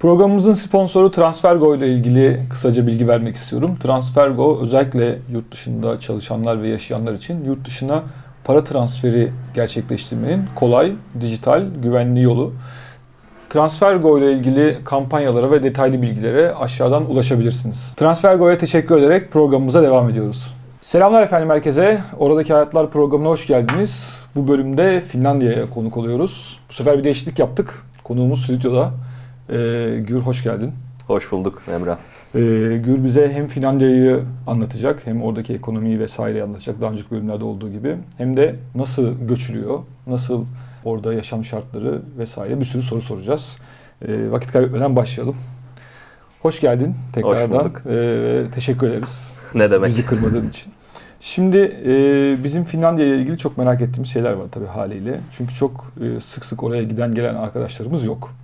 Programımızın sponsoru TransferGo ile ilgili kısaca bilgi vermek istiyorum. TransferGo özellikle yurt dışında çalışanlar ve yaşayanlar için yurt dışına para transferi gerçekleştirmenin kolay, dijital, güvenli yolu. TransferGo ile ilgili kampanyalara ve detaylı bilgilere aşağıdan ulaşabilirsiniz. TransferGo'ya teşekkür ederek programımıza devam ediyoruz. Selamlar efendim herkese. Oradaki Hayatlar programına hoş geldiniz. Bu bölümde Finlandiya'ya konuk oluyoruz. Bu sefer bir değişiklik yaptık. Konuğumuz stüdyoda. Ee, Gür hoş geldin. Hoş bulduk Emrah. Ee, Gür bize hem Finlandiya'yı anlatacak hem oradaki ekonomiyi vesaireyi anlatacak daha önceki bölümlerde olduğu gibi hem de nasıl göçülüyor, nasıl orada yaşam şartları vesaire bir sürü soru soracağız. Ee, vakit kaybetmeden başlayalım. Hoş geldin tekrardan. Hoş bulduk. Ee, teşekkür ederiz. Ne demek? Bizi kırmadığın için. Şimdi e, bizim Finlandiya ile ilgili çok merak ettiğimiz şeyler var tabii haliyle. Çünkü çok e, sık sık oraya giden gelen arkadaşlarımız yok.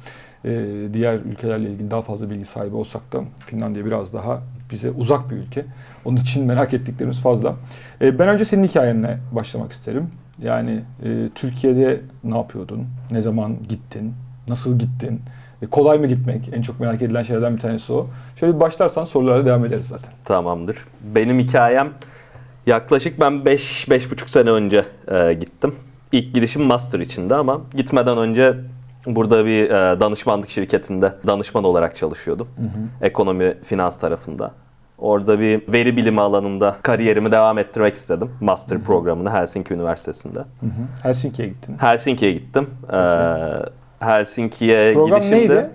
E, diğer ülkelerle ilgili daha fazla bilgi sahibi olsak da Finlandiya biraz daha bize uzak bir ülke. Onun için merak ettiklerimiz fazla. E, ben önce senin hikayenle başlamak isterim. Yani e, Türkiye'de ne yapıyordun? Ne zaman gittin? Nasıl gittin? E, kolay mı gitmek? En çok merak edilen şeylerden bir tanesi o. Şöyle bir başlarsan sorulara devam ederiz zaten. Tamamdır. Benim hikayem yaklaşık ben 5-5,5 sene önce e, gittim. İlk gidişim master içinde ama gitmeden önce burada bir e, danışmanlık şirketinde danışman olarak çalışıyordum. Ekonomi, finans tarafında. Orada bir veri bilimi alanında kariyerimi devam ettirmek istedim. Master programını Helsinki Üniversitesi'nde. Hı hı. Helsinki'ye gittin. Helsinki'ye gittim. E, Helsinki'ye Program gidişimde... neydi?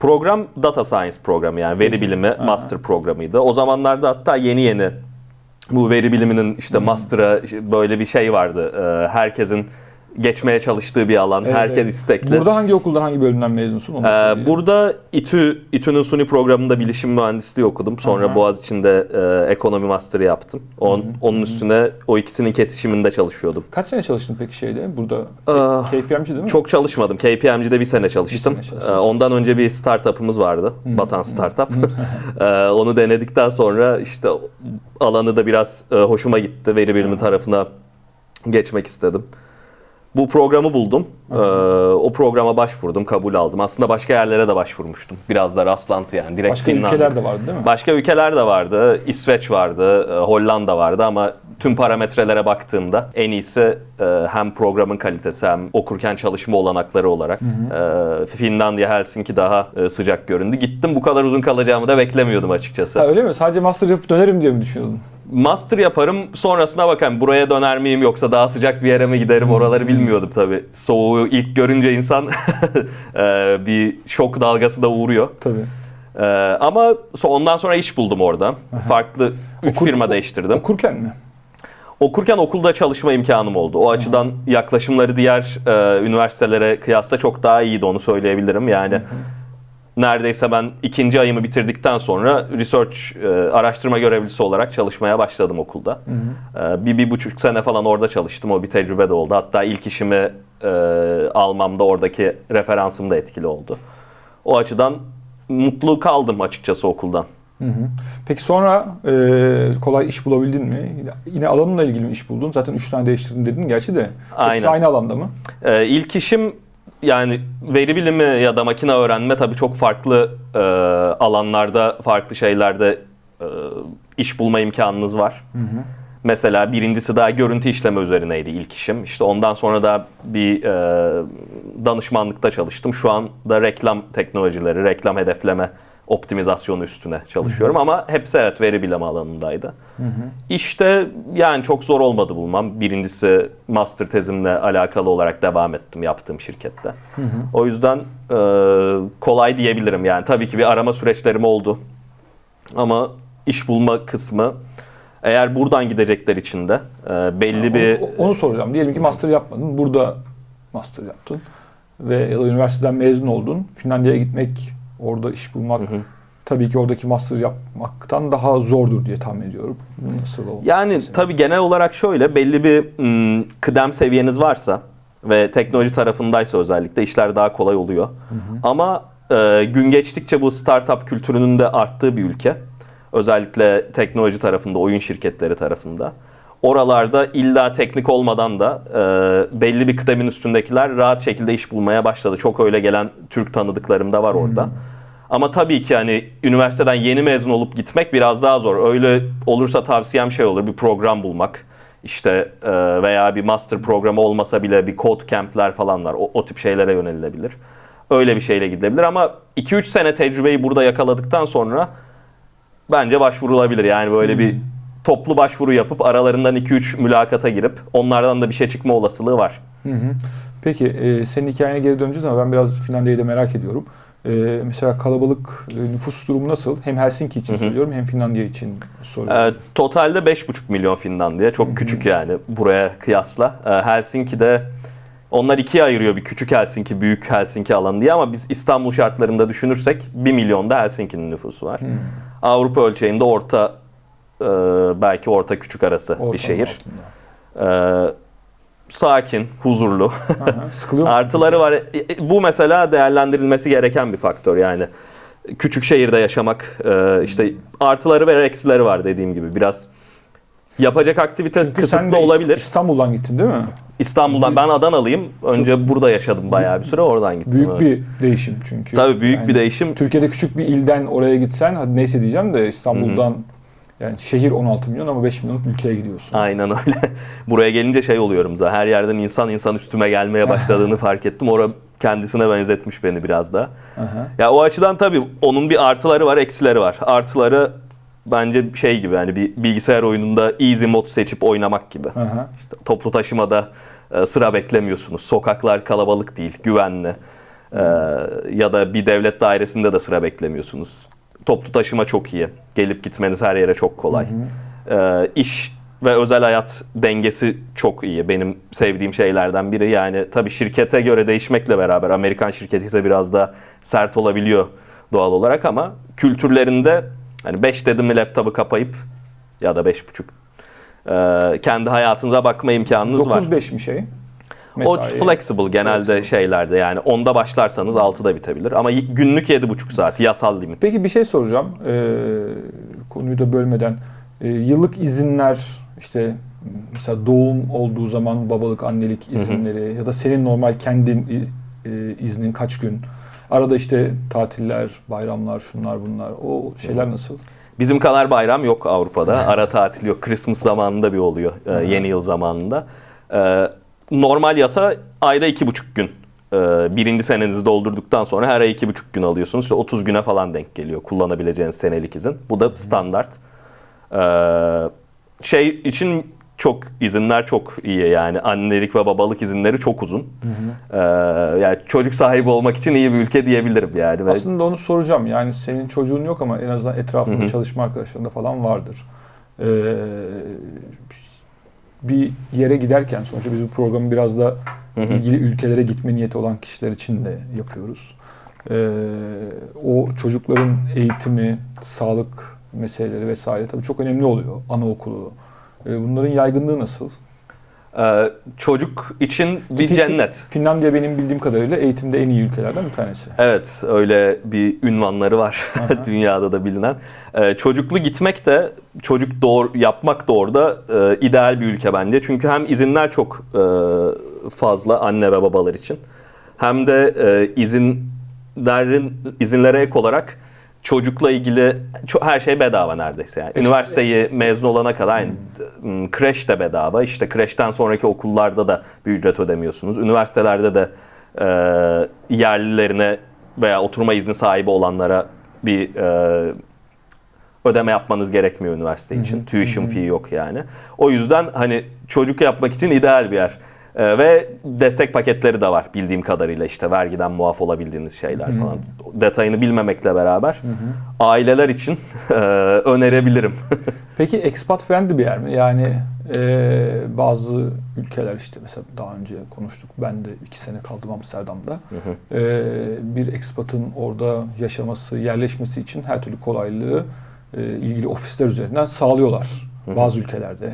Program Data Science programı yani veri Peki. bilimi Ha. master programıydı. O zamanlarda hatta yeni yeni bu veri biliminin işte master'a böyle bir şey vardı. Ee, herkesin geçmeye çalıştığı bir alan. Evet, Herkes evet. istekli. Burada hangi okuldan, hangi bölümden mezunsun? Onu Ee, burada İTÜ, İTÜ'nün SUNY programında bilişim mühendisliği okudum. Sonra Aha. Boğaziçi'nde e, ekonomi master'ı yaptım. On, Onun üstüne o ikisinin kesişiminde çalışıyordum. Kaç sene çalıştın peki şeyde? Burada Aa, KPMG değil mi? Çok çalışmadım. KPMG'de bir sene çalıştım. Bir sene. Ee, Ondan önce bir startup'ımız vardı. Batan Startup. Ee, Onu denedikten sonra işte alanı da biraz e, hoşuma gitti. Veri bilimi tarafına geçmek istedim. Bu programı buldum. Ee, O programa başvurdum, kabul aldım. Aslında başka yerlere de başvurmuştum. Biraz da rastlantı yani. Direkt Başka Finlandiya. ülkeler de vardı değil mi? Başka ülkeler de vardı. İsveç vardı, e, Hollanda vardı ama tüm parametrelere baktığımda en iyisi e, hem programın kalitesi hem okurken çalışma olanakları olarak e, Finlandiya, Helsinki daha sıcak göründü. Gittim bu kadar uzun kalacağımı da beklemiyordum açıkçası. Ha, öyle mi? Sadece master yapıp dönerim diye mi düşünüyordun? Master yaparım sonrasına bakarım buraya döner miyim yoksa daha sıcak bir yere mi giderim oraları bilmiyordum tabii. Soğuğu ilk görünce insan e, bir şok dalgası da uğruyor. Tabii. Ee, ama ondan sonra iş buldum orada. Farklı 3 Okur- firma değiştirdim. Okurken mi? Okurken okulda çalışma imkanım oldu. O açıdan yaklaşımları diğer e, üniversitelere kıyasla çok daha iyiydi onu söyleyebilirim. Yani neredeyse ben ikinci ayımı bitirdikten sonra research e, araştırma görevlisi olarak çalışmaya başladım okulda. E, bir, bir buçuk sene falan orada çalıştım. O bir tecrübe de oldu. Hatta ilk işimi e, almamda oradaki referansım da etkili oldu. O açıdan mutlu kaldım açıkçası okuldan. Hı hı. Peki sonra e, kolay iş bulabildin mi? Yine- alanınla ilgili mi iş buldun? Zaten 3 tane değiştirdim dedin gerçi de. Hepsi Aynen. aynı alanda mı? Ee, ilk işim yani veri bilimi ya da makine öğrenme tabii çok farklı e, alanlarda, farklı şeylerde e, iş bulma imkanınız var. Mesela birincisi daha görüntü işleme üzerineydi ilk işim. İşte ondan sonra da bir e, danışmanlıkta çalıştım. Şu anda reklam teknolojileri, reklam hedefleme optimizasyonu üstüne çalışıyorum ama hepsi evet veri bilimi alanındaydı. İşte yani çok zor olmadı bulmam. Birincisi master tezimle alakalı olarak devam ettim yaptığım şirkette. O yüzden e, kolay diyebilirim yani. Tabii ki bir arama süreçlerim oldu. Ama iş bulma kısmı eğer buradan gidecekler için de e, belli bir Onu, onu soracağım. Diyelim ki master yapmadın. Burada master yaptın. Ve ya da üniversiteden mezun oldun. Finlandiya'ya gitmek, orada iş bulmak tabii ki oradaki master yapmaktan daha zordur diye tahmin ediyorum. Nasıl oldu? Yani tabii genel olarak şöyle belli bir ım, kıdem seviyeniz varsa ve teknoloji tarafındaysa özellikle işler daha kolay oluyor. Ama e, gün geçtikçe bu startup kültürünün de arttığı bir ülke. Özellikle teknoloji tarafında, oyun şirketleri tarafında. Oralarda illa teknik olmadan da e, belli bir kıdemin üstündekiler rahat şekilde iş bulmaya başladı. Çok öyle gelen Türk tanıdıklarım da var orada. Ama tabii ki hani üniversiteden yeni mezun olup gitmek biraz daha zor. Öyle olursa tavsiyem şey olur bir program bulmak. İşte e, veya bir master programı olmasa bile bir code camp'ler falan var. O, o tip şeylere yönelilebilir. Öyle bir şeyle gidilebilir ama 2-3 sene tecrübeyi burada yakaladıktan sonra bence başvurulabilir. Yani böyle bir toplu başvuru yapıp aralarından 2-3 mülakata girip onlardan da bir şey çıkma olasılığı var. Hı hı. Peki e, senin hikayene geri döneceğiz ama ben biraz Finlandiya'yı da merak ediyorum. E, mesela kalabalık e, nüfus durumu nasıl? Hem Helsinki için Hı hı. söylüyorum hem Finlandiya için soruyorum. Ee, totalde 5,5 milyon Finlandiya. Çok küçük yani buraya kıyasla. Ee, Helsinki'de onlar ikiye ayırıyor bir küçük Helsinki, büyük Helsinki alanı diye ama biz İstanbul şartlarında düşünürsek 1 milyonda Helsinki'nin nüfusu var. Avrupa ölçeğinde orta e, belki orta küçük arası Ortalama bir şehir. altında. Ee, sakin, huzurlu. Sıkılıyor musun? Artıları var. Bu mesela değerlendirilmesi gereken bir faktör yani. Küçük şehirde yaşamak e, işte artıları ve eksileri var dediğim gibi. Biraz yapacak aktivite Çünkü sen kısıtlı de olabilir. İstanbul'dan gittin değil mi? İstanbul'dan ben Adanalıyım. Önce burada yaşadım bayağı bir süre oradan gittim. Büyük evet. bir değişim çünkü. Tabii büyük Yani bir değişim. Türkiye'de küçük bir ilden oraya gitsen hadi neyse diyeceğim de İstanbul'dan yani şehir 16 milyon ama 5 milyonluk ülkeye gidiyorsun. Aynen öyle. Buraya gelince şey oluyorum zaten. Her yerden insan insan üstüme gelmeye başladığını fark ettim. Ora kendisine benzetmiş beni biraz da. Ya o açıdan tabii onun bir artıları var, eksileri var. Artıları bence şey gibi yani bir bilgisayar oyununda easy mod seçip oynamak gibi. İşte toplu taşımada e, sıra beklemiyorsunuz. Sokaklar kalabalık değil, güvenli. E, ya da bir devlet dairesinde de sıra beklemiyorsunuz. Toplu taşıma çok iyi. Gelip gitmeniz her yere çok kolay. E, iş ve özel hayat dengesi çok iyi. Benim sevdiğim şeylerden biri. Yani tabii şirkete göre değişmekle beraber Amerikan şirketi ise biraz da sert olabiliyor doğal olarak ama kültürlerinde hani 5 dedim mi laptopu kapayıp ya da 5.5 e, kendi hayatınıza bakma imkanınız var. 9-5 mi şey? O Mesai. flexible genelde Flexible. şeylerde yani 10'da başlarsanız 6'da bitebilir ama günlük 7,5 saat yasal limit. Peki bir şey soracağım. Ee, konuyu da bölmeden. Ee, yıllık izinler işte mesela doğum olduğu zaman babalık, annelik izinleri ya da senin normal kendin iz- iznin kaç gün? Arada işte tatiller, bayramlar, şunlar bunlar. O şeyler nasıl? Bizim kadar bayram yok Avrupa'da. Ara tatil yok. Christmas zamanında bir oluyor. e, yeni yıl zamanında. Normal yasa ayda 2,5 gün. E, birinci senenizi doldurduktan sonra her ay 2,5 gün alıyorsunuz. İşte 30 güne falan denk geliyor kullanabileceğiniz senelik izin. Bu da standart. E, şey için çok izinler çok iyi yani annelik ve babalık izinleri çok uzun. E, yani çocuk sahibi olmak için iyi bir ülke diyebilirim yani. Aslında onu soracağım. Yani senin çocuğun yok ama en azından etrafında çalışma arkadaşlarında falan vardır. Ee, bir yere giderken sonuçta biz bu programı biraz da ilgili ülkelere gitme niyeti olan kişiler için de yapıyoruz. Ee, o çocukların eğitimi, sağlık meseleleri vesaire tabii çok önemli oluyor. Anaokulu. Ee, bunların yaygınlığı nasıl? E, çocuk için bir Fin- cennet. Finlandiya benim bildiğim kadarıyla eğitimde en iyi ülkelerden bir tanesi. Evet, öyle bir ünvanları var Aha. dünyada da bilinen. Ee, çocuklu gitmek de, çocuk doğur, yapmak da orada e, ideal bir ülke bence. Çünkü hem izinler çok e, fazla anne ve babalar için. Hem de e, izinlerin izinlere ek olarak çocukla ilgili ço- her şey bedava neredeyse yani. Üniversiteyi mezun olana kadar m, Kreş de bedava. İşte kreşten sonraki okullarda da bir ücret ödemiyorsunuz. Üniversitelerde de e, yerlilerine veya oturma izni sahibi olanlara bir e, ödeme yapmanız gerekmiyor üniversite için. Tuition fee yok yani. O yüzden hani çocuk yapmak için ideal bir yer. E, ve destek paketleri de var bildiğim kadarıyla işte vergiden muaf olabildiğiniz şeyler falan. Detayını bilmemekle beraber aileler için e, önerebilirim. Peki expat friendly bir yer mi? Yani e, bazı ülkeler işte mesela daha önce konuştuk. Ben de iki sene kaldım Amsterdam'da. E, bir expatın orada yaşaması, yerleşmesi için her türlü kolaylığı e, ilgili ofisler üzerinden sağlıyorlar bazı ülkelerde.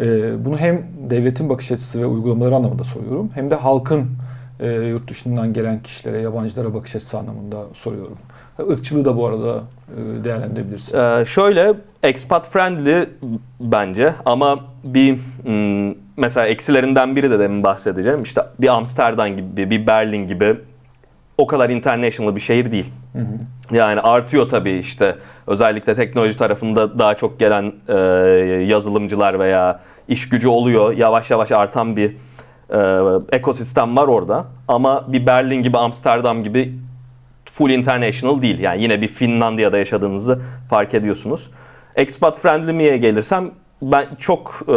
E, bunu hem devletin bakış açısı ve uygulamaları anlamında soruyorum hem de halkın e, yurt dışından gelen kişilere, yabancılara bakış açısı anlamında soruyorum. Irkçılığı da bu arada e, değerlendirebilirsin. Ee, şöyle expat friendly bence ama bir hmm, mesela eksilerinden biri de demin bahsedeceğim. İşte bir Amsterdam gibi, bir Berlin gibi o kadar international bir şehir değil. Yani artıyor tabii işte özellikle teknoloji tarafında daha çok gelen e, yazılımcılar veya iş gücü oluyor. Yavaş yavaş artan bir e, ekosistem var orada. Ama bir Berlin gibi Amsterdam gibi full international değil. Yani yine bir Finlandiya'da yaşadığınızı fark ediyorsunuz. Expat friendly miye gelirsem ben çok e,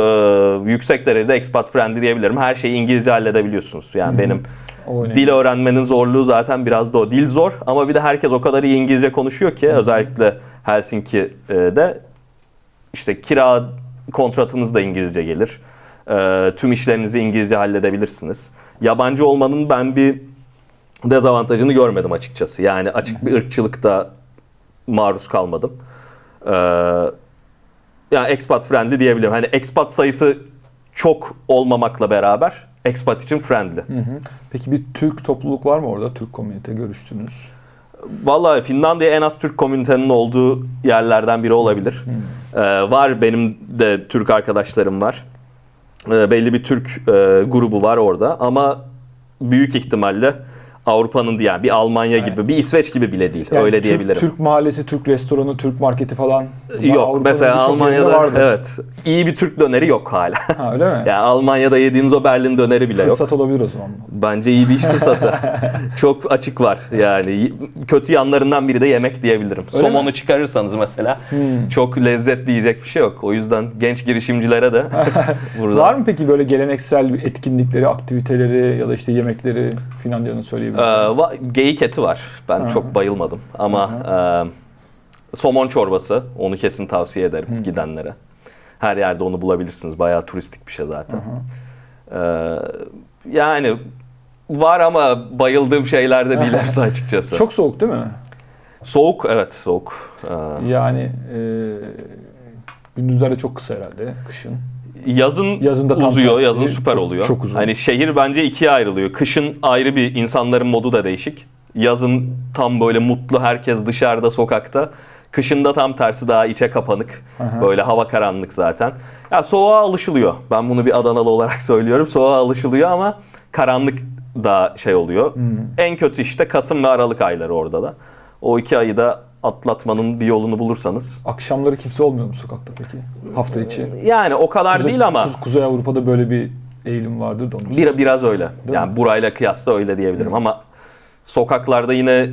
yüksek derecede expat friendly diyebilirim. Her şeyi İngilizce halledebiliyorsunuz. Yani benim O önemli. dil öğrenmenin zorluğu zaten biraz da o. Dil zor ama bir de herkes o kadar iyi İngilizce konuşuyor ki özellikle Helsinki'de işte kira kontratınız da İngilizce gelir. E, tüm işlerinizi İngilizce halledebilirsiniz. Yabancı olmanın ben bir dezavantajını görmedim açıkçası. Yani açık bir ırkçılıkta maruz kalmadım. Ee, yani expat friendly diyebilirim. Hani expat sayısı çok olmamakla beraber expat için friendly. Hı hı. Peki bir Türk topluluk var mı orada? Türk komünite görüştünüz. Vallahi Finlandiya en az Türk komünitenin olduğu yerlerden biri olabilir. Ee, var benim de Türk arkadaşlarım var. Ee, belli bir Türk e, grubu var orada ama büyük ihtimalle Avrupa'nın yani bir Almanya Evet. gibi, bir İsveç gibi bile değil. Yani öyle Türk- diyebilirim. Türk mahallesi, Türk restoranı, Türk marketi falan. Yok mesela Almanya'da vardır. evet iyi bir Türk döneri yok hala. Ha, öyle mi? yani Almanya'da yediğiniz o Berlin döneri bile yok. Fırsat olabilir o zaman. Bence iyi bir iş fırsatı. Çok açık var yani. Kötü yanlarından biri de yemek diyebilirim. Öyle Somonu mi? çıkarırsanız mesela Hmm. çok lezzetli yiyecek bir şey yok. O yüzden genç girişimcilere de burada. Var mı peki böyle geleneksel etkinlikleri, aktiviteleri ya da işte yemekleri Finlandiya'nın Ee, söyleyebileceği? va- geyik eti var. Ben Hı hı. çok bayılmadım ama e, somon çorbası onu kesin tavsiye ederim gidenlere. Her yerde onu bulabilirsiniz. Bayağı turistik bir şey zaten. Ee, yani var ama bayıldığım şeyler de değil hepsi açıkçası. Çok soğuk değil mi? soğuk evet soğuk. Ee, Yani e, gündüzler de çok kısa herhalde kışın. Yazın, Yazında tam uzuyor, tersi, yazın süper çok- oluyor. çok uzun. Hani şehir bence ikiye ayrılıyor. Kışın ayrı bir insanların modu da değişik. Yazın tam böyle mutlu herkes dışarıda sokakta. Kışında tam tersi daha içe kapanık. Aha. Böyle hava karanlık zaten. Ya soğuğa alışılıyor. Ben bunu bir Adanalı olarak söylüyorum. Soğuğa alışılıyor ama karanlık da şey oluyor. Hmm. En kötü işte Kasım ve Aralık ayları orada da. O iki ayı da atlatmanın bir yolunu bulursanız. Akşamları kimse olmuyor mu sokakta peki? Hafta içi. Yani o kadar Kuzey- değil ama Kuz- Kuzey Avrupa'da böyle bir eğilim vardır da bir, biraz öyle. Değil yani mi? burayla kıyasla öyle diyebilirim ama sokaklarda yine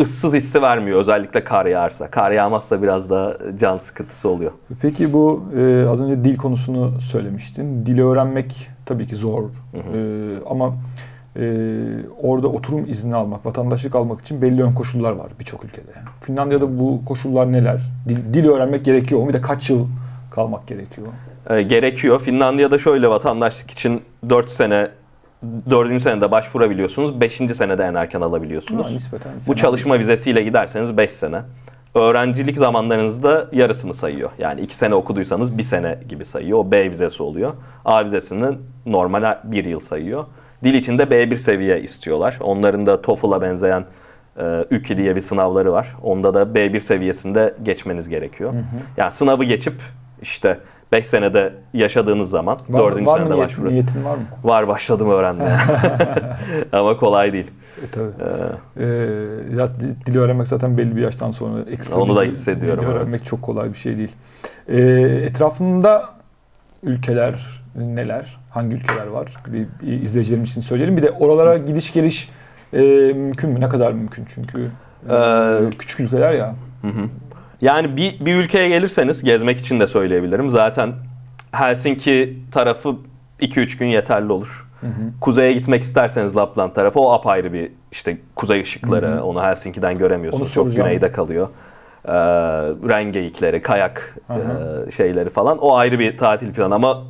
ıssız hissi vermiyor özellikle kar yağarsa. Kar yağmazsa biraz da can sıkıntısı oluyor. Peki bu e, az önce dil konusunu söylemiştin. Dili öğrenmek tabii ki zor. E, ama e, orada oturum izni almak, vatandaşlık almak için belli ön koşullar var birçok ülkede. Finlandiya'da bu koşullar neler? Dil, dil öğrenmek gerekiyor mu? Bir de kaç yıl kalmak gerekiyor? Ee, gerekiyor. Finlandiya'da şöyle vatandaşlık için 4 sene 4. senede başvurabiliyorsunuz. 5. senede en erken alabiliyorsunuz. Ha, nispeten Bu çalışma vizesiyle giderseniz 5 sene. Öğrencilik zamanlarınızda yarısını sayıyor. Yani 2 sene okuduysanız 1 sene gibi sayıyor. O B vizesi oluyor. A vizesinin normal 1 yıl sayıyor. Dil için de B1 seviye istiyorlar. Onların da TOEFL'a benzeyen e, ÜKİ diye bir sınavları var. Onda da B1 seviyesinde geçmeniz gerekiyor. Yani sınavı geçip işte 5 senede yaşadığınız zaman Var, 4. var senede niyet- başvuru. niyetin var mı? Var başladım öğrenmeye. Ama kolay değil. E, tabii. E, ya, di- dil öğrenmek zaten belli bir yaştan sonra ekstra Onu da hissediyorum, Dil evet. öğrenmek çok kolay bir şey değil. E, etrafında ülkeler neler? Hangi ülkeler var? Bir, bir izleyicilerimiz için söyleyelim. Bir de oralara gidiş geliş e, mümkün mü? Ne kadar mümkün çünkü? e, Ee, küçük ülkeler ya. Hı hı. Yani bir, bir ülkeye gelirseniz gezmek için de söyleyebilirim. Zaten Helsinki tarafı 2-3 gün yeterli olur. Hı hı. Kuzeye gitmek isterseniz Lapland tarafı o apayrı bir işte kuzey ışıkları. Hı hı. Onu Helsinki'den göremiyorsunuz. Onu Çok güneyde kalıyor. Ee, ren geyikleri, kayak Hı hı. e, şeyleri falan. O ayrı bir tatil planı ama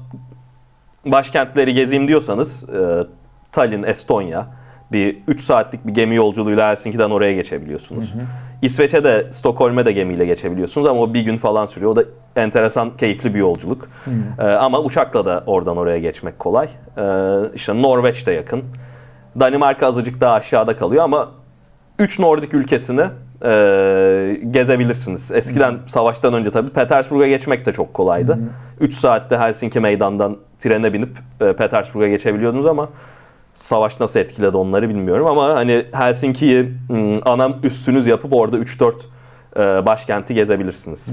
başkentleri gezeyim diyorsanız e, Tallinn, Estonya bir 3 saatlik bir gemi yolculuğuyla Helsinki'den oraya geçebiliyorsunuz. İsveç'e de Stockholm'e de gemiyle geçebiliyorsunuz ama o bir gün falan sürüyor. O da enteresan, keyifli bir yolculuk. Ee, ama uçakla da oradan oraya geçmek kolay. Ee, işte Norveç de yakın. Danimarka azıcık daha aşağıda kalıyor ama 3 Nordik ülkesini e, gezebilirsiniz. Eskiden savaştan önce tabii Petersburg'a geçmek de çok kolaydı. 3 saatte Helsinki meydandan trene binip e, Petersburg'a geçebiliyordunuz ama Savaş nasıl etkiledi onları bilmiyorum ama hani Helsinki'yi hmm, ana üssünüz yapıp orada 3-4 e, başkenti gezebilirsiniz.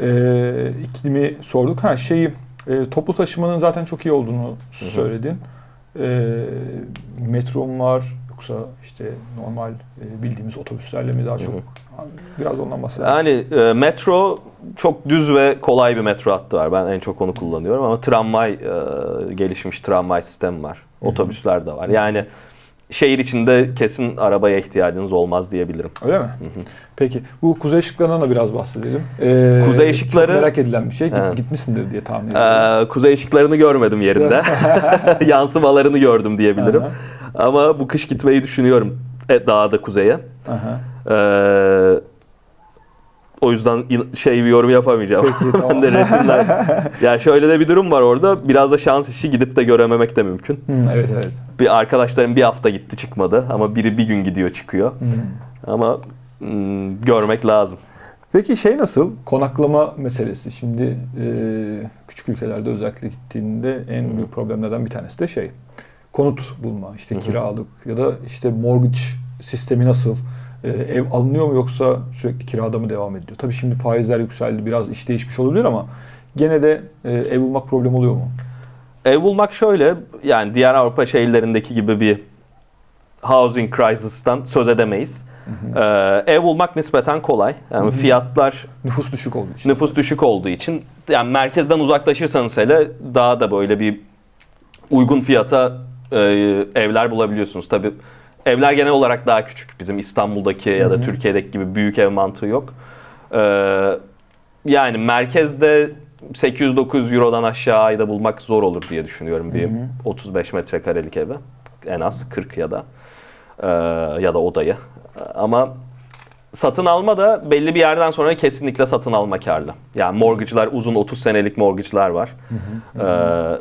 Ee, iklimi sorduk. Ha şeyi e, toplu taşımanın zaten çok iyi olduğunu söyledin. Ee, metro mu var yoksa işte normal e, bildiğimiz otobüslerle mi daha çok? Hı Biraz ondan bahsedelim. Yani e, metro çok düz ve kolay bir metro hattı var. Ben en çok onu kullanıyorum ama tramvay e, gelişmiş tramvay sistemi var. Otobüsler de var. Yani şehir içinde kesin arabaya ihtiyacınız olmaz diyebilirim. Öyle mi? Peki bu kuzey ışıklarından da biraz bahsedelim. Ee, Kuzey ışıkları- çok merak edilen bir şey. Git- Evet. Gitmişsindir diye tahmin ediyorum. Ee, kuzey ışıklarını görmedim yerinde. Yansımalarını gördüm diyebilirim. Aha. Ama bu kış gitmeyi düşünüyorum e, daha da kuzeye. Aha. Ee, o yüzden şey bir yorum yapamayacağım. Peki, ben tamam. de resimler. ya şöyle de bir durum var orada. Biraz da şans işi gidip de görememek de mümkün. Hı, evet evet. Bir arkadaşlarım bir hafta gitti çıkmadı ama biri bir gün gidiyor çıkıyor. Hı. Ama mm, görmek lazım. Peki şey nasıl? Konaklama meselesi. Şimdi e, küçük ülkelerde özellikle gittiğinde en büyük problemlerden bir tanesi de şey. Konut bulma, işte Hı hı. kiralık ya da işte mortgage sistemi nasıl? E, ev alınıyor mu yoksa sürekli kirada mı devam ediyor? Tabii şimdi faizler yükseldi, biraz iş değişmiş olabilir ama gene de e, ev bulmak problem oluyor mu? Ev bulmak şöyle yani diğer Avrupa şehirlerindeki gibi bir housing crisis'tan söz edemeyiz. Ee, ev bulmak nispeten kolay. Yani Hı hı. fiyatlar Nüfus düşük olduğu için. nüfus düşük olduğu için yani merkezden uzaklaşırsanız hele daha da böyle bir uygun fiyata e, evler bulabiliyorsunuz. Tabii evler genel olarak daha küçük. Bizim İstanbul'daki ya Hı da hı. Türkiye'deki gibi büyük ev mantığı yok. Ee, yani merkezde 800-900 Euro'dan aşağı ayda bulmak zor olur diye düşünüyorum bir Hı hı. 35 metrekarelik evi. En az 40 ya da e, ya da odayı. Ama satın alma da belli bir yerden sonra kesinlikle satın alma karlı. Yani mortgage'lar uzun 30 senelik mortgage'lar var. Ee,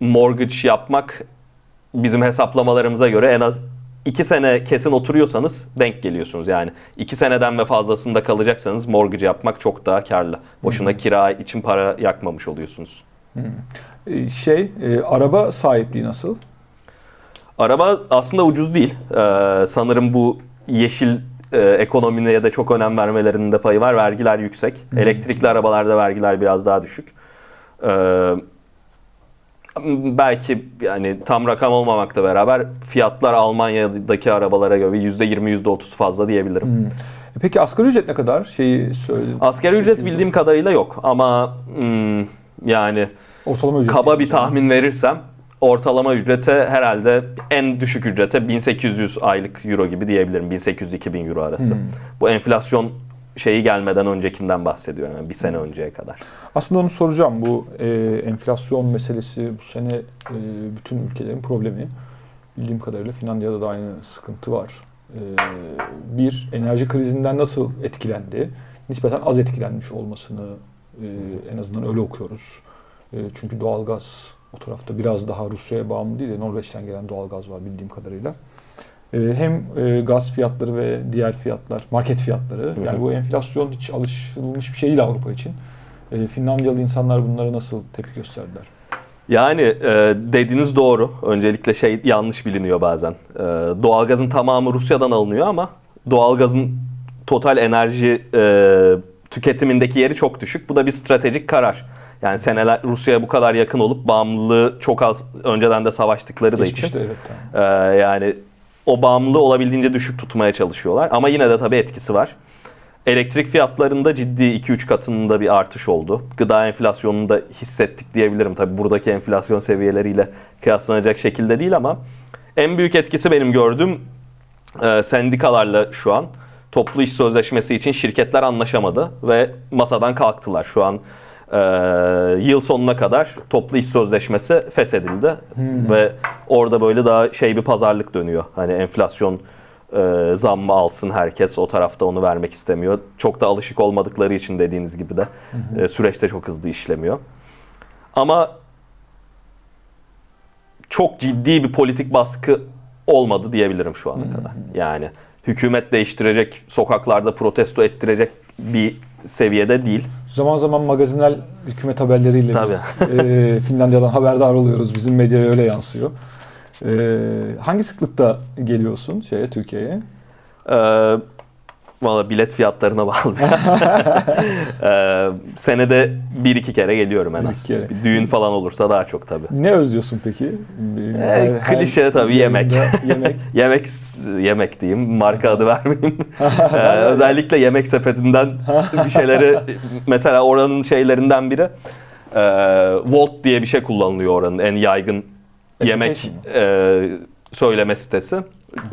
mortgage yapmak bizim hesaplamalarımıza göre en az 2 sene kesin oturuyorsanız denk geliyorsunuz. Yani 2 seneden ve fazlasında kalacaksanız mortgage yapmak çok daha karlı. Boşuna kira için para yakmamış oluyorsunuz. E, şey, e, araba sahipliği nasıl? Araba aslında ucuz değil. Ee, sanırım bu yeşil e, ekonomine de çok önem vermelerinin de payı var. Vergiler yüksek. Hı. Elektrikli arabalarda vergiler biraz daha düşük. Ee, belki yani tam rakam olmamakla beraber fiyatlar Almanya'daki arabalara göre %20 %30 fazla diyebilirim. Hmm. E, Peki asgari ücret ne kadar? Şeyi söyledim. Asgari ücret bildiğim kadarıyla yok ama hmm, yani Ortalama ücret. kaba bir tahmin verirsem ortalama ücrete herhalde en düşük ücrete 1800 aylık euro gibi diyebilirim. 1800-2000 euro arası. Hmm. Bu enflasyon şeyi gelmeden öncekinden bahsediyorum. Yani bir sene önceye kadar. Aslında onu soracağım. Bu e, enflasyon meselesi bu sene e, bütün ülkelerin problemi. Bildiğim kadarıyla Finlandiya'da da aynı sıkıntı var. E, bir, enerji krizinden nasıl etkilendi? Nispeten az etkilenmiş olmasını e, en azından öyle okuyoruz. E, çünkü doğalgaz o tarafta biraz daha Rusya'ya bağımlı değil de Norveç'ten gelen doğalgaz var bildiğim kadarıyla. E, hem e, gaz fiyatları ve diğer fiyatlar, market fiyatları. Hı hı. Yani bu enflasyon hiç alışılmış bir şey değil Avrupa için. E, Finlandiyalı insanlar bunlara nasıl tepki gösterdiler? Yani e, dediğiniz doğru. Öncelikle şey yanlış biliniyor bazen. E, doğalgazın tamamı Rusya'dan alınıyor ama doğalgazın total enerji e, tüketimindeki yeri çok düşük. Bu da bir stratejik karar. Yani seneler Rusya'ya bu kadar yakın olup bağımlılığı çok az önceden de savaştıkları da için. Geçmişte evet. tamam. Ee, yani o bağımlılığı olabildiğince düşük tutmaya çalışıyorlar. Ama yine de tabii etkisi var. Elektrik fiyatlarında ciddi 2-3 katında bir artış oldu. Gıda enflasyonunu da hissettik diyebilirim. Tabii buradaki enflasyon seviyeleriyle kıyaslanacak şekilde değil ama en büyük etkisi benim gördüğüm e, sendikalarla şu an toplu iş sözleşmesi için şirketler anlaşamadı ve masadan kalktılar. Şu an e, yıl sonuna kadar toplu iş sözleşmesi feshedildi Hmm. ve orada böyle daha şey bir pazarlık dönüyor. Hani enflasyon e, zammı alsın herkes o tarafta onu vermek istemiyor. Çok da alışık olmadıkları için dediğiniz gibi de e, süreçte çok hızlı işlemiyor. Ama çok ciddi bir politik baskı olmadı diyebilirim şu ana kadar. Yani hükümet değiştirecek, sokaklarda protesto ettirecek bir seviyede değil. Zaman zaman magazinel hükümet haberleriyle Tabii. biz e, Finlandiya'dan haberdar oluyoruz. Bizim medyaya öyle yansıyor. Ee, hangi sıklıkta geliyorsun şeye Türkiye'ye? Ee, Valla bilet fiyatlarına bağlı. ee, senede bir iki kere geliyorum en az. kere. Bir düğün falan olursa daha çok tabii. Ne özlüyorsun peki? Ee, klişe tabii, yemek. yemek. Yemek yemek diyeyim, marka adı vermeyeyim. Ee, özellikle yemek sepetinden bir şeyleri, mesela oranın şeylerinden biri, e, Volt diye bir şey kullanılıyor oranın en yaygın yemek e, söyleme sitesi.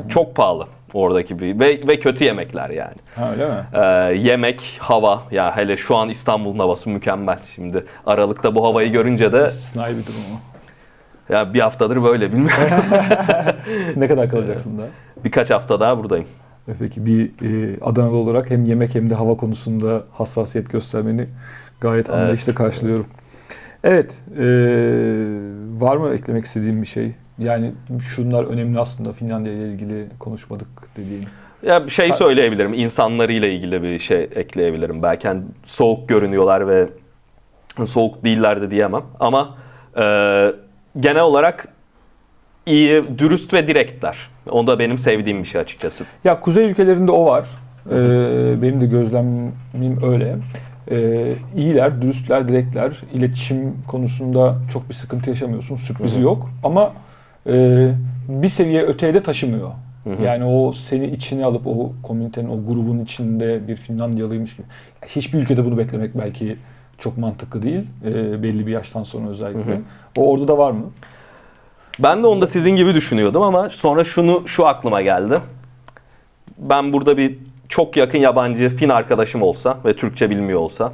Çok pahalı oradaki bir ve, ve kötü yemekler yani. Ha öyle mi? Ee, yemek, hava ya hele şu an İstanbul'un havası mükemmel. Şimdi Aralık'ta bu havayı görünce de İstisnai bir durum ya bir haftadır böyle bilmiyorum. ne kadar kalacaksın daha? Birkaç hafta daha buradayım. E Peki bir e, Adanalı olarak hem yemek hem de hava konusunda hassasiyet göstermeni gayet Evet. anlayışla karşılıyorum. Evet, e, var mı eklemek istediğim bir şey? Yani şunlar önemli aslında Finlandiya ile ilgili konuşmadık dediğin. Ya bir şey söyleyebilirim. İnsanlarıyla ilgili bir şey ekleyebilirim. Belki hani soğuk görünüyorlar ve soğuk değiller de diyemem. Ama e, genel olarak iyi, dürüst ve direktler. O da benim sevdiğim bir şey açıkçası. Ya kuzey ülkelerinde o var. E, benim de gözlemim öyle. E, iyiler, dürüstler, direktler. İletişim konusunda çok bir sıkıntı yaşamıyorsun. Sürprizi yok. Ama e, bir seviye öteye de taşımıyor. Hı hı. Yani o seni içine alıp o komünitenin, o grubun içinde bir Finlandiyalıymış gibi. Hiçbir ülkede bunu beklemek belki çok mantıklı değil. E, belli bir yaştan sonra özellikle. Hı hı. O orada da var mı? Ben de onu da sizin gibi düşünüyordum ama sonra şunu şu aklıma geldi. Ben burada bir çok yakın yabancı Fin arkadaşım olsa ve Türkçe bilmiyor olsa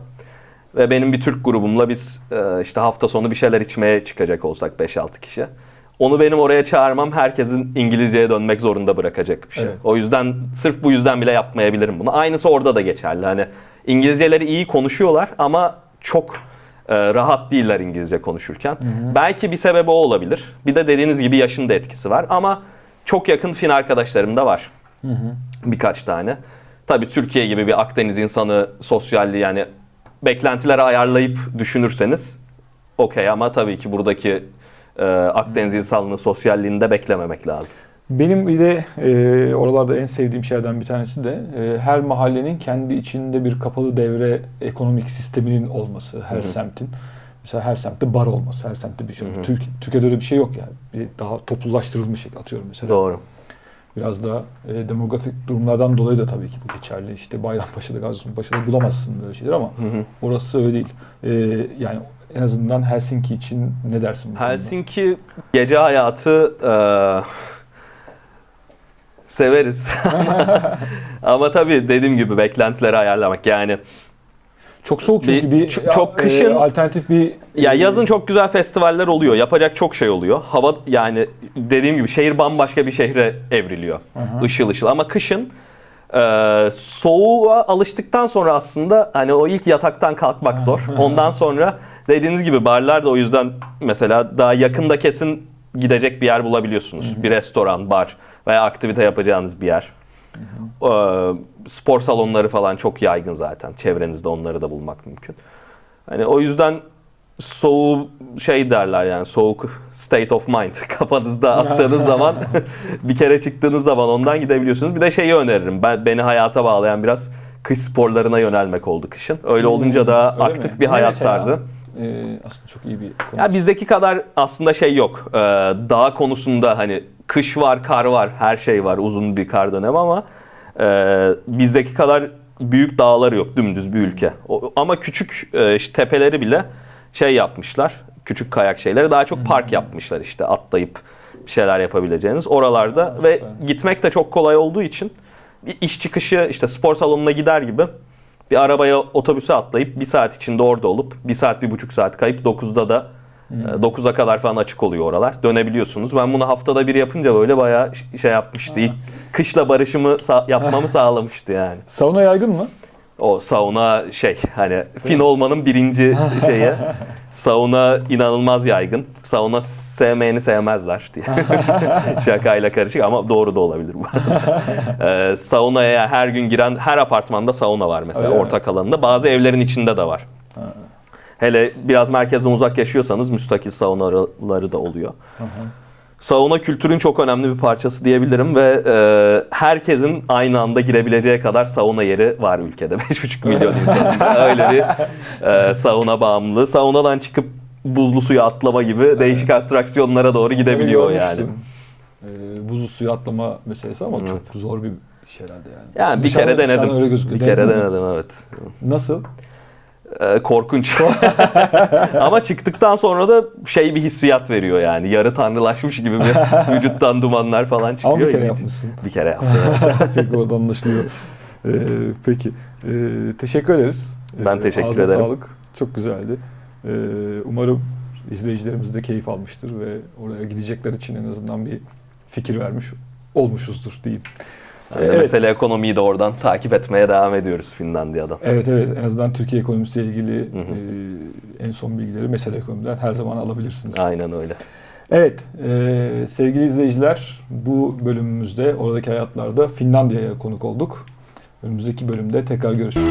ve benim bir Türk grubumla biz e, işte hafta sonu bir şeyler içmeye çıkacak olsak 5-6 kişi. Onu benim oraya çağırmam herkesin İngilizceye dönmek zorunda bırakacak bir şey. Evet. O yüzden sırf bu yüzden bile yapmayabilirim bunu. Aynısı orada da geçerli. Hani İngilizceleri iyi konuşuyorlar ama çok e, rahat değiller İngilizce konuşurken. Belki bir sebebi o olabilir. Bir de dediğiniz gibi yaşın da etkisi var ama çok yakın Fin arkadaşlarım da var. Birkaç tane. Tabii Türkiye gibi bir Akdeniz insanı sosyalliği yani beklentileri ayarlayıp düşünürseniz okey ama tabii ki buradaki e, Akdeniz insanlığının sosyalliğini de beklememek lazım. Benim bir de e, oralarda en sevdiğim şeylerden bir tanesi de e, her mahallenin kendi içinde bir kapalı devre ekonomik sisteminin olması her Hı hı. semtin. Mesela her semtte bar olması, her semtte bir şey. Hı. Türk, Türkiye'de öyle bir şey yok yani. Bir daha toplulaştırılmış şey atıyorum mesela. Doğru. Biraz da e, demografik durumlardan dolayı da tabii ki bu geçerli. İşte Bayrampaşa'da, Gaziantep'te bulamazsın böyle şeyler ama Hı hı. orası öyle değil. E, yani en azından Helsinki için ne dersin? Helsinki gece hayatı e, severiz. Ama tabii dediğim gibi beklentileri ayarlamak yani Çok soğuk çünkü Bir- bir, çok- çok e, kışın- alternatif bir ya e, yazın çok güzel festivaller oluyor. Yapacak çok şey oluyor. Hava yani dediğim gibi şehir bambaşka bir şehre evriliyor. Aha. Işıl ışıl ama kışın e, soğuğa alıştıktan sonra aslında hani o ilk yataktan kalkmak zor. Ondan sonra dediğiniz gibi barlar da o yüzden mesela daha yakında kesin gidecek bir yer bulabiliyorsunuz. Bir restoran, bar veya aktivite yapacağınız bir yer. E, spor salonları falan çok yaygın zaten. Çevrenizde onları da bulmak mümkün. Hani o yüzden soğuğu şey derler yani soğuk state of mind kafanızda attığınız zaman bir kere çıktığınız zaman ondan gidebiliyorsunuz. Bir de şeyi öneririm. Ben beni hayata bağlayan biraz kış sporlarına yönelmek oldu kışın. Öyle olunca da aktif mi? bir hayat mesela? tarzı. E, aslında çok iyi bir konu. Ya bizdeki kadar aslında şey yok. Ee, dağ konusunda hani kış var, kar var, her şey var. Uzun bir kar dönemi ama e, bizdeki kadar büyük dağları yok. Dümdüz bir ülke. O- ama küçük e, işte tepeleri bile şey yapmışlar. Küçük kayak şeyleri daha çok park yapmışlar işte atlayıp bir şeyler yapabileceğiniz oralarda ve gitmek de çok kolay olduğu için iş çıkışı işte spor salonuna gider gibi bir arabaya otobüse atlayıp bir saat içinde orada olup bir saat bir buçuk saat kayıp 9'da da Hmm. e, 9'a kadar falan açık oluyor oralar. Dönebiliyorsunuz. Ben bunu haftada bir yapınca böyle bayağı şey yapmıştı. İlk kışla barışımı sa- yapmamı sağlamıştı yani. Sauna yaygın mı? O sauna şey hani Fin olmanın birinci şeyi. Sauna inanılmaz yaygın. Sauna sevmeyeni sevmezler diye. Şakayla karışık ama doğru da olabilir bu. ee, saunaya her gün giren her apartmanda sauna var mesela Öyle mi? ortak alanında. Bazı evlerin içinde de var. Hele biraz merkezden uzak yaşıyorsanız müstakil saunaları da oluyor. Sauna kültürün çok önemli bir parçası diyebilirim ve e, herkesin aynı anda girebileceği kadar sauna yeri var ülkede. 5,5 milyon insanın öyle bir e, sauna bağımlılığı. Saunadan çıkıp buzlu suya atlama gibi değişik atraksiyonlara doğru gidebiliyor yani. Ee, buzlu suya atlama meselesi ama Evet. çok zor bir iş herhalde yani. Yani Şimdi bir kere dışarı- dışarıdan denedim. Öyle gözüküyor. bir kere denedim evet. Nasıl? Ee, korkunç. Ama çıktıktan sonra da şey bir hissiyat veriyor yani. Yarı tanrılaşmış gibi bir vücuttan dumanlar falan çıkıyor. Ama bir kere yapmışsın. Bir kere yaptım. peki oradan anlaşılıyor. Ee, peki. Ee, teşekkür ederiz. Ben Ee, teşekkür ağzına ederim. sağlık. Çok güzeldi. Ee, umarım izleyicilerimiz de keyif almıştır ve oraya gidecekler için en azından bir fikir vermiş olmuşuzdur diyeyim. Yani Evet. Mesele ekonomiyi de oradan takip etmeye devam ediyoruz Finlandiya'dan. Evet evet en azından Türkiye ekonomisiyle ilgili Hı hı. e, en son bilgileri mesele ekonomiden her zaman alabilirsiniz. Aynen öyle. Evet e, sevgili izleyiciler bu bölümümüzde oradaki hayatlarda Finlandiya'ya konuk olduk. Önümüzdeki bölümde tekrar görüşürüz.